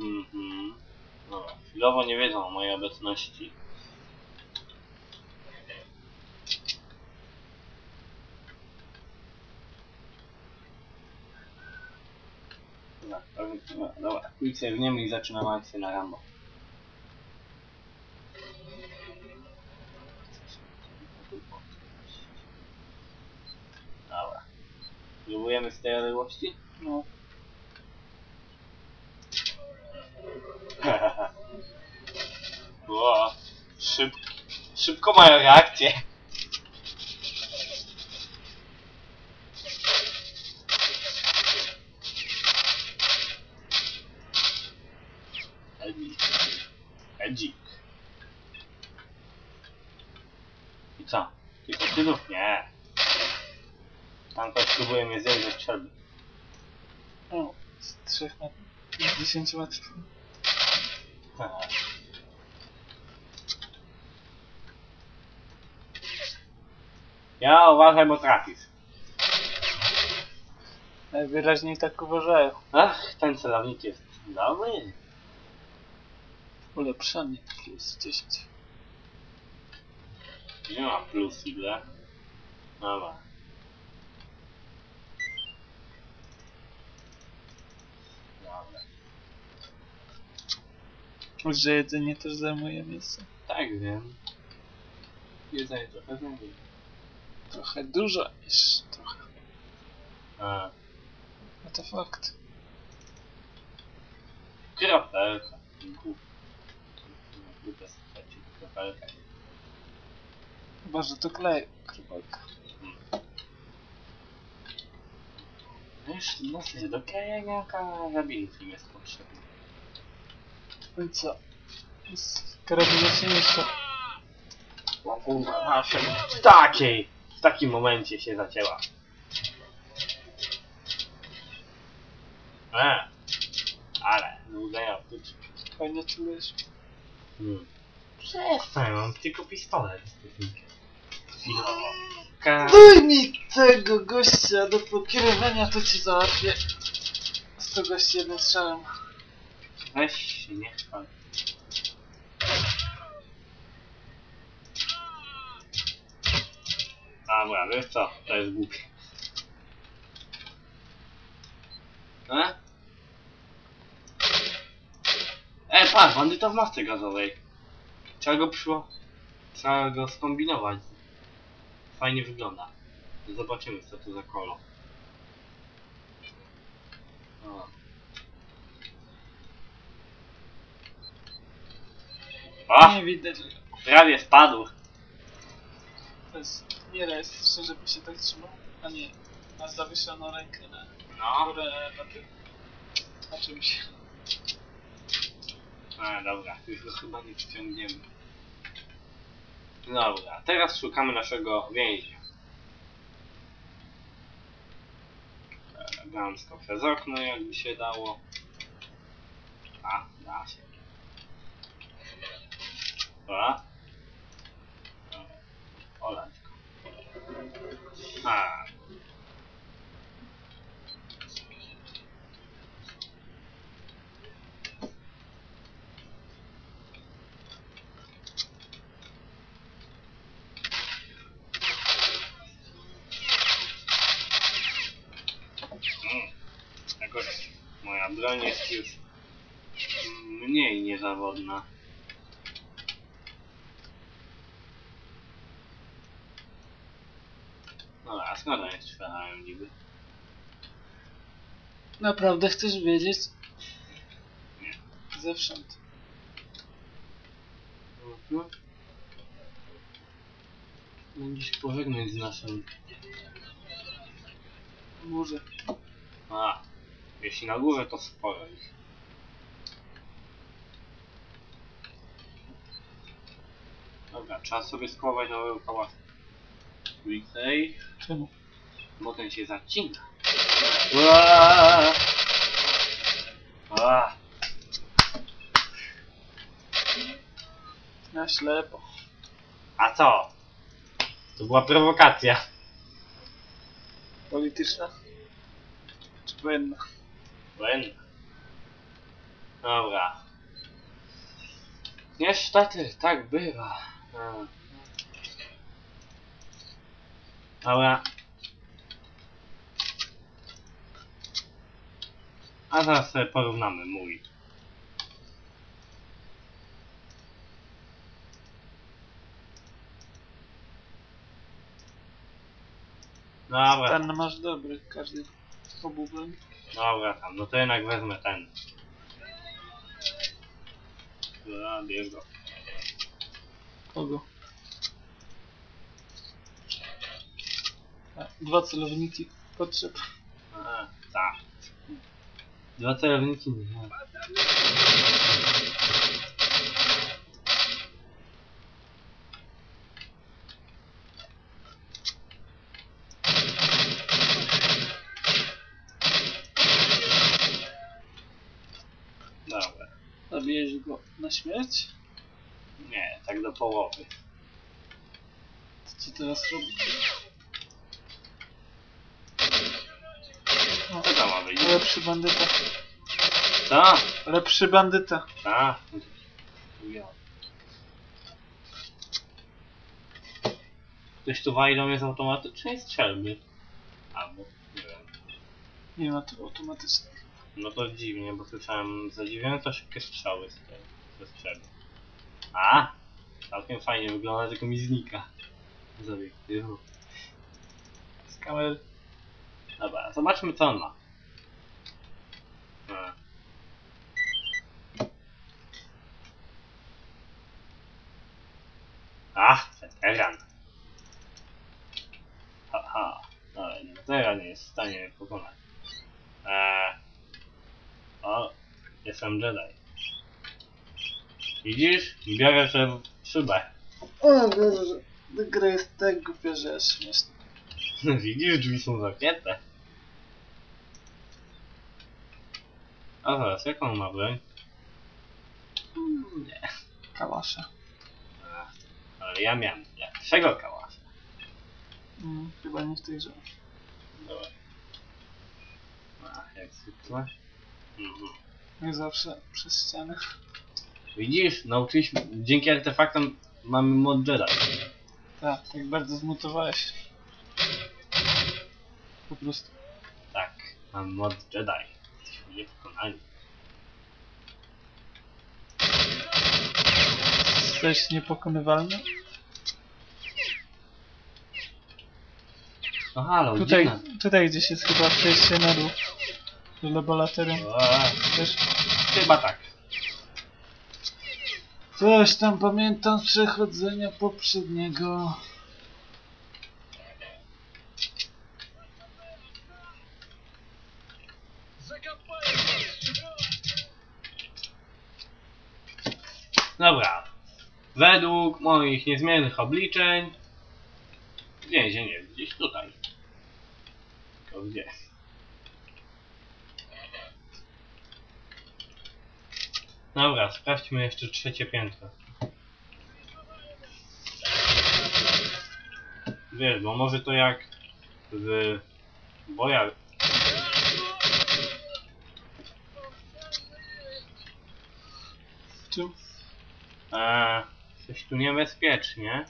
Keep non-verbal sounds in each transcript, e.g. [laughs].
Mhm. Dobra, chwilowo nie wiedzą o mojej obecności. Dobra, dobra, dobra. Quick save nie i zaczynamy akcję na Rambo. Dobra. Próbujemy z tej odległości? No. Ło, szyb, szybko mają reakcję. Edzik. Edzik. I. Tam ktoś próbuje mnie zjeść ze strzelby. No, z 3 metrów. Z 10 metrów. Ja uważaj, bo trafisz. Najwyraźniej tak uważają. Ach, ten celownik jest dobry. Ulepszenie plus 10. Nie ma plus ile. Dobra. Że jedzenie też zajmuje miejsce. Tak wiem. Jedzenie trochę zęby. Trochę dużo niż trochę. A, No to fakt. kropelka. Kropelka. Chyba, że to klej. Kropelka. Wiesz, dosyć do klejenia im jest potrzebny. No i co? Z karabinu się jeszcze. O kurwa, nasza w takiej, w takim momencie się zacięła. E, ale, nudzenia optyczne. Fajnie czujesz. Hmm. Przestań, mam tylko pistolet z technikiem. Chwilowo. Ka- Daj mi tego gościa do pokierowania, to ci załatwię. 100 gości jednym strzałem. Weź się, nie chwal. Dobra, wiesz co? To jest głupie. E? E, patrz, bandyta w masce gazowej. Trzeba go przyło... Trzeba go skombinować. Fajnie wygląda. Zobaczymy co to za kolo. O. O! Nie widać. Prawie spadł. To jest nierealistyczne, żeby się tak trzymał. A nie. Ma zawieszoną rękę na No. górę na tym. Na czymś. A, dobra, już go chyba nie przyciągniemy. Dobra, teraz szukamy naszego więźnia. Elegancko przez okno, jakby się dało. A, da się. Dobra. Olać go. A. Mm. Moja broń jest już mniej niezawodna. No a skąd oni strzelają niby? Naprawdę chcesz wiedzieć? Nie. Zewsząd. Mhm. Dziś pożegnać z naszym... Górze. A, jeśli na górze to sporo ich. Dobra, trzeba sobie skołować nowego pałacu. Weekday, Czemu? bo ten się zacina. Ua! Ua! Na ślepo. A co? To była prowokacja. Polityczna? Czy wojenna? Wojenna. Dobra. Niestety, tak bywa. A. Dobra. A zaraz sobie porównamy mój. Dobra, Ten masz dobry, każdy obubem. dobra tam, no to jednak wezmę ten. Zabiję go. Kogo? Dwa celowniki potrzeb. A, tak. Dwa celowniki nie. Dobra. Zabijesz go na śmierć? Nie, tak do połowy. Co teraz robisz? O, Co to ma być? Lepszy bandyta. Co? Lepszy bandyta. A? Ktoś tu wali do mnie z automatycznej strzelby. Albo, nie wiem. Nie ma tu automatycznych. No to dziwnie, bo słyszałem zadziwiająco szybkie strzały z tej ze strzelby. A? Całkiem fajnie wygląda, tylko mi znika. Z obiektywu. Z kamery. Dobra, zobaczmy co on ma. A. Ach, weteran. Haha, ale weteran nie jest w stanie pokonać. Eee. O, jestem Jedi. Widzisz? Biorę się w szybę. O gra jest tak głupia, że jest śmieszna. [laughs] Widzisz, drzwi są zamknięte. A zaraz, jaką ma broń? Mm, Nie. Kałasza. Ach, Ale ja miałem lepszego kałasza. Mm, chyba nie w tej grze. Dobra. Ach, jak zwykle. Mhm. Jak zawsze przez ścianę. Widzisz, nauczyliśmy, dzięki artefaktom mamy mod Jedi. Tak, tak bardzo zmutowałeś. Po prostu. Tak, mamy mod Jedi. Jesteśmy niepokonani. Jesteś niepokonywalny? No halo, Tutaj, gdzie tutaj gdzieś jest chyba przejście na dół. Do laboratorium. na... Wiesz? Chyba tak. Coś tam pamiętam z przechodzenia poprzedniego. Dobra. Według moich niezmiennych obliczeń więzień jest gdzieś tutaj. Tylko gdzie? Dobra, sprawdźmy jeszcze trzecie piętro. Wiesz, bo może to jak w bojach Tu. Eee, coś tu niebezpiecznie.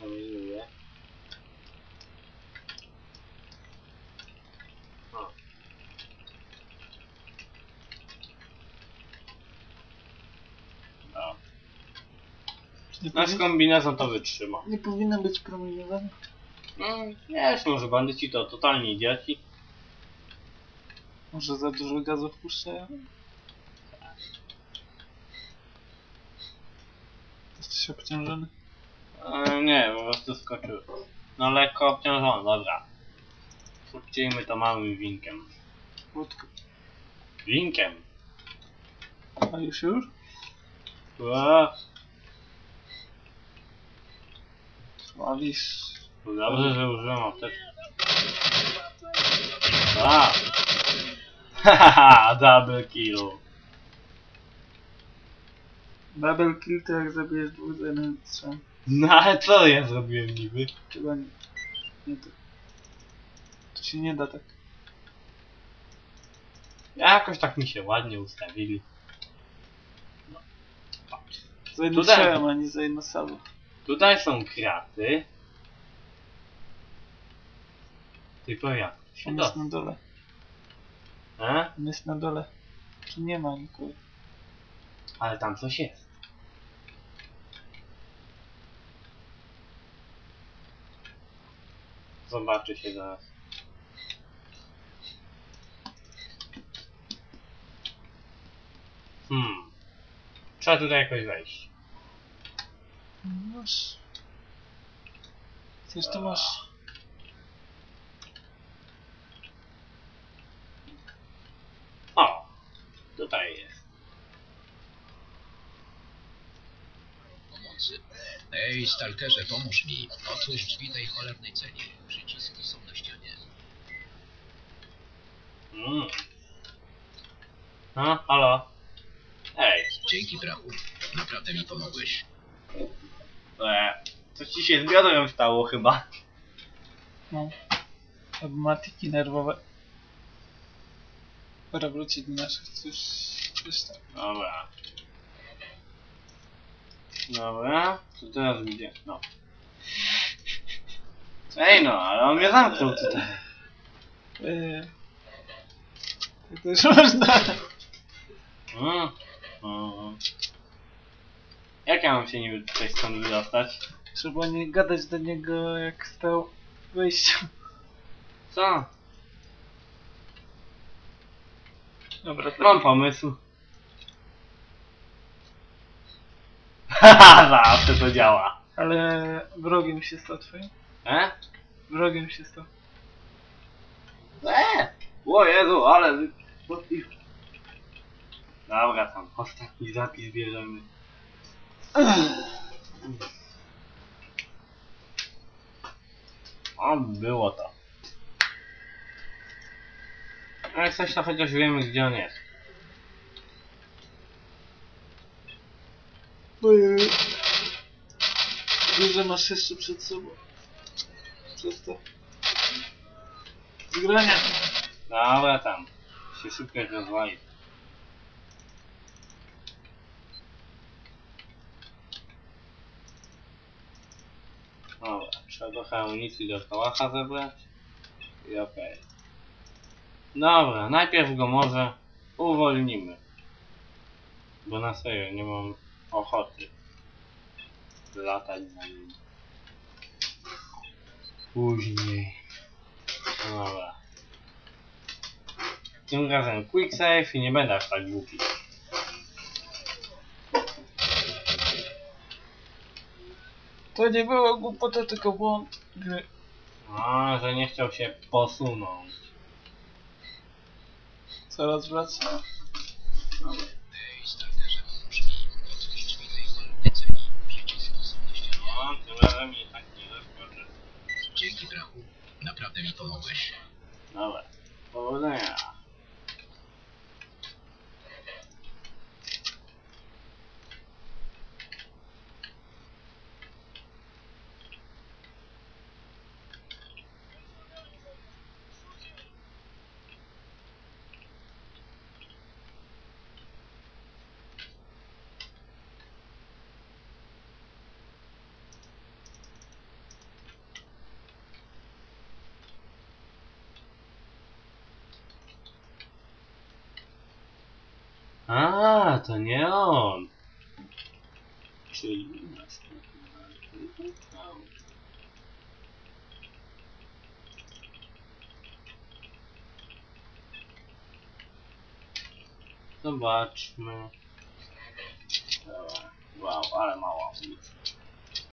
Powiedzmy. O. No. Nie, Nasz powin... kombinezon to wytrzyma. nie powinno być promieniowane. Mm, wiesz, może bandyci to totalni idioci. Może za dużo gazu wpuszczają? Jesteś obciążony? Eee, nie, po prostu skoczył. No lekko obciążony, dobra. Uczcijmy to małym winkiem. Krótko. Winkiem? A już już? Eee, Sławisz. Dobrze, że użyłem apteczki. A! Hahaha, [laughs] double kill. Double kill to jak zabijesz dwóch za jednym strzałem. No ale co ja zrobiłem niby? Chyba nie. Nie to. To się nie da tak. Jakoś tak mi się ładnie ustawili. No. Za jednym Tutaj. strzałem, a nie za jedno salo. Tutaj są kraty. Tylko? Się On jest na dole. E? On jest na dole. Tu nie ma nikogo. Ale tam coś jest. Zobaczy się zaraz. Hmm. Trzeba tutaj jakoś wejść. Masz. Coś to masz. O! Tutaj jest. pomocy. Ej, stalkerze, pomóż mi. Otwórz drzwi tej cholernej cenie. Przyciski są na ścianie. Mm. No, halo. Ej, Dzięki, brachu. Naprawdę mi pomogłeś. E, coś ci się z stało chyba. No. Albo ma tiki nerwowe. Pora wrócić do naszych cóż. Coś tam. Dobra. Dobra, co teraz gdzie? No. Ej no, ale on mnie zamknął tutaj. Eee. To też można. Mm. Mm. Jak ja mam się niby tutaj stąd wydostać? Trzeba nie gadać do niego jak stał w wejściu. Co? Dobra, to Mam pomysł. Haha, [laughs] zawsze to działa. Ale wrogiem się stał twoim? E? Wrogiem się stał. E! O Jezu, ale... wy- Dobra, tam ostatni zapis bierzemy. O, było to. No jak coś to chociaż wiemy gdzie on jest. Ojej. Dużo masz jeszcze przed sobą. Przez to. Zgrania. Dobra tam. Się szybko rozwali. Dobra, trzeba trochę amunicji do kałacha zebrać. I okej. Dobra, najpierw go może uwolnimy. Bo na serio nie mam ochoty latać za nim. Później. Dobra. Tym razem quick save i nie będę aż tak głupi. To nie było głupota, tylko błąd gry. A, że nie chciał się posunąć. Zaraz wraca. Ej, stalkerze, pomóż mi. Otwórz drzwi tej cholernej ceni. Przyciski są na ścianie. No, tym razem i tak nie zaskoczę. Dzięki, brachu. Naprawdę mi pomogłeś. Dobra. A, to nie on. Czyli następny. Zobaczmy. Wow, ale mała ulica.